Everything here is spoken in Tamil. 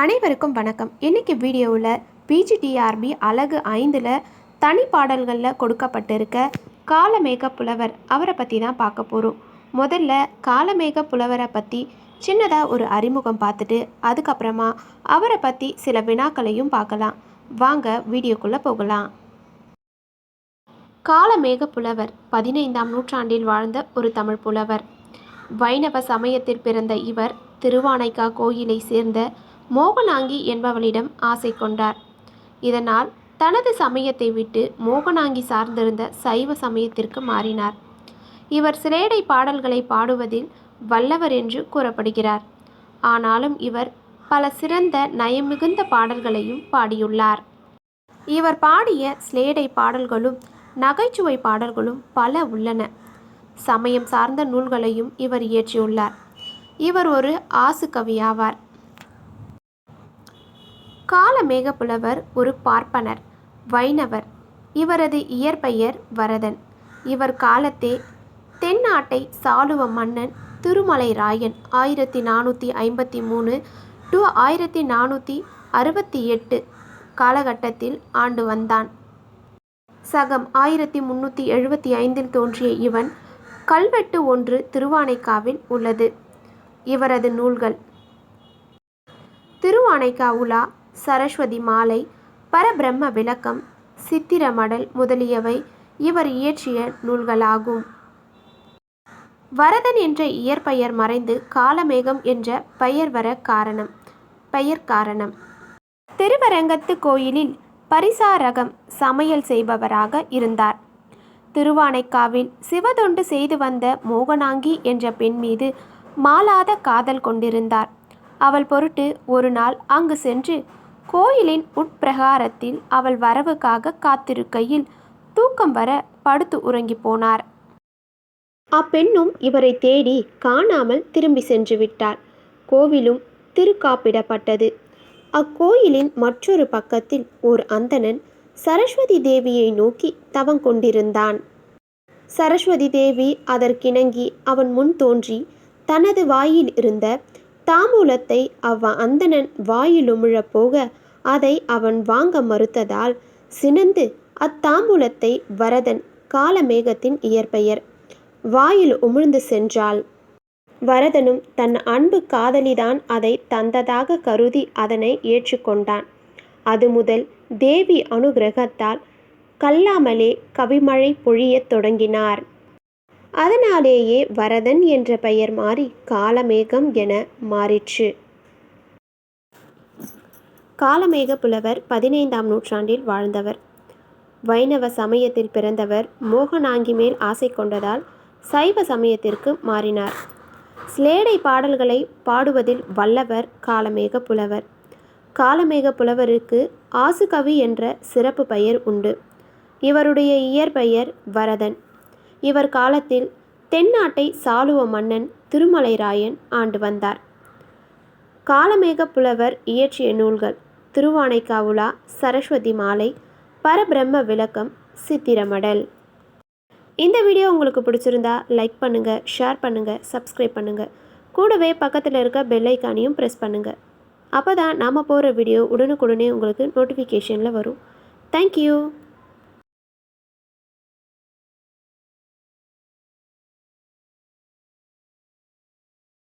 அனைவருக்கும் வணக்கம். இன்றைக்கி வீடியோவில் பிஜிடிஆர்பி அழகு ஐந்தில் தனி பாடல்களில் கொடுக்கப்பட்டிருக்க காலமேக புலவர் அவரை பற்றி தான் பார்க்க போகிறோம் முதல்ல காலமேக புலவரை பற்றி சின்னதாக ஒரு அறிமுகம் பார்த்துட்டு அதுக்கப்புறமா அவரை பற்றி சில வினாக்களையும் பார்க்கலாம். வாங்க வீடியோக்குள்ளே போகலாம். காலமேக புலவர் பதினைந்தாம் நூற்றாண்டில் வாழ்ந்த ஒரு தமிழ் புலவர். வைணவ சமயத்தில் பிறந்த இவர் திருவானைக்கா கோயிலை சேர்ந்த மோகனாங்கி என்பவளிடம் ஆசை கொண்டார். இதனால் தனது சமயத்தை விட்டு மோகனாங்கி சார்ந்திருந்த சைவ சமயத்திற்கு மாறினார். இவர் சிலேடை பாடல்களை பாடுவதில் வல்லவர் என்று கூறப்படுகிறார். ஆனாலும் இவர் பல சிறந்த நயமிகுந்த பாடல்களையும் பாடியுள்ளார். இவர் பாடிய ஸ்லேடை பாடல்களும் நகைச்சுவை பாடல்களும் பல உள்ளன. சமயம் சார்ந்த நூல்களையும் இவர் இயற்றியுள்ளார். இவர் ஒரு ஆசு கவியாவார் காலமேக புலவர் ஒரு பார்ப்பனர் வைணவர். இவரது இயற்பெயர் வரதன். இவர் காலத்தே தென்னாட்டை சாளுவ மன்னன் திருமலை ராயன் ஆயிரத்தி நானூற்றி ஐம்பத்தி மூணு டு ஆயிரத்தி நானூற்றி அறுபத்தி எட்டு காலகட்டத்தில் ஆண்டு வந்தான். சகம் ஆயிரத்தி முன்னூற்றி எழுபத்தி ஐந்தில் தோன்றிய இவன் கல்வெட்டு ஒன்று திருவானைக்காவில் உள்ளது. இவரது நூல்கள் திருவானைக்கா உலா சரஸ்வதி மாலை பரபிரம்ம விளக்கம் சித்திரமடல் முதலியவை இவர் இயற்றிய நூல்களாகும். வரதன் என்ற இயற்பெயர் மறைந்து காலமேகம் என்ற பெயர் வர காரணம் பெயர் காரணம். திருவரங்கத்து கோயிலில் பரிசாரகம் சமையல் செய்பவராக இருந்தார். திருவானைக்காவில் சிவதொண்டு செய்து வந்த மோகனாங்கி என்ற பெண் மீது மாலாத காதல் கொண்டிருந்தார். அவள் பொருட்டு ஒரு நாள் அங்கு சென்று கோயிலின் உட்பிரகாரத்தில் அவள் வரவுக்காக காத்திருக்கையில் தூக்கம் வர படுத்து உறங்கி போனார். அப்பெண்ணும் இவரை தேடி காணாமல் திரும்பி சென்று விட்டார். கோவிலும் திருக்காப்பிடப்பட்டது. அக்கோயிலின் மற்றொரு பக்கத்தில் ஒரு அந்தணன் சரஸ்வதி தேவியை நோக்கி தவம் கொண்டிருந்தான். சரஸ்வதி தேவி அதற்கிணங்கி அவன் முன் தோன்றி தனது வாயில் இருந்த தாம்பூலத்தை அவ் அந்தணன் வாயிலுமிழப் போக அதை அவன் வாங்க மறுத்ததால் சினந்து அத்தாம்பூலத்தை வரதன் காலமேகத்தின் இயற்பெயர். வாயில் உமிழ்ந்து சென்றாள். வரதனும் தன் அன்பு காதலிதான் அதை தந்ததாக கருதி அதனை ஏற்றுக்கொண்டான். அது முதல் தேவி அனுகிரகத்தால் கல்லாமலே கவிமழை பொழியத் தொடங்கினார். அதனாலேயே வரதன் என்ற பெயர் மாறி காலமேகம் என மாறிற்று. காலமேக புலவர் பதினைந்தாம் நூற்றாண்டில் வாழ்ந்தவர். வைணவ சமயத்தில் பிறந்தவர். மோகனாங்கி மேல் ஆசை கொண்டதால் சைவ சமயத்திற்கு மாறினார். ஸ்லேடை பாடல்களை பாடுவதில் வல்லவர் காலமேக புலவர். காலமேக புலவருக்கு ஆசுகவி என்ற சிறப்பு பெயர் உண்டு. இவருடைய இயற்பெயர் வரதன். இவர் காலத்தில் தென்னாட்டை சாளுவ மன்னன் திருமலைராயன் ஆண்டு வந்தார். காலமேக புலவர் இயற்றிய நூல்கள் திருவானைக்காவுலா சரஸ்வதி மாலை பரபிரம்ம விளக்கம் சித்திரமடல் இந்த வீடியோ உங்களுக்கு பிடிச்சிருந்தா லைக் பண்ணுங்கள் ஷேர் பண்ணுங்கள் சப்ஸ்கிரைப் பண்ணுங்கள் கூடவே பக்கத்தில் இருக்க பெல்லைக்கானையும் ப்ரெஸ் பண்ணுங்கள் அப்போ தான் நாம் போகிற வீடியோ உடனுக்குடனே உங்களுக்கு நோட்டிஃபிகேஷனில் வரும். தேங்க்யூ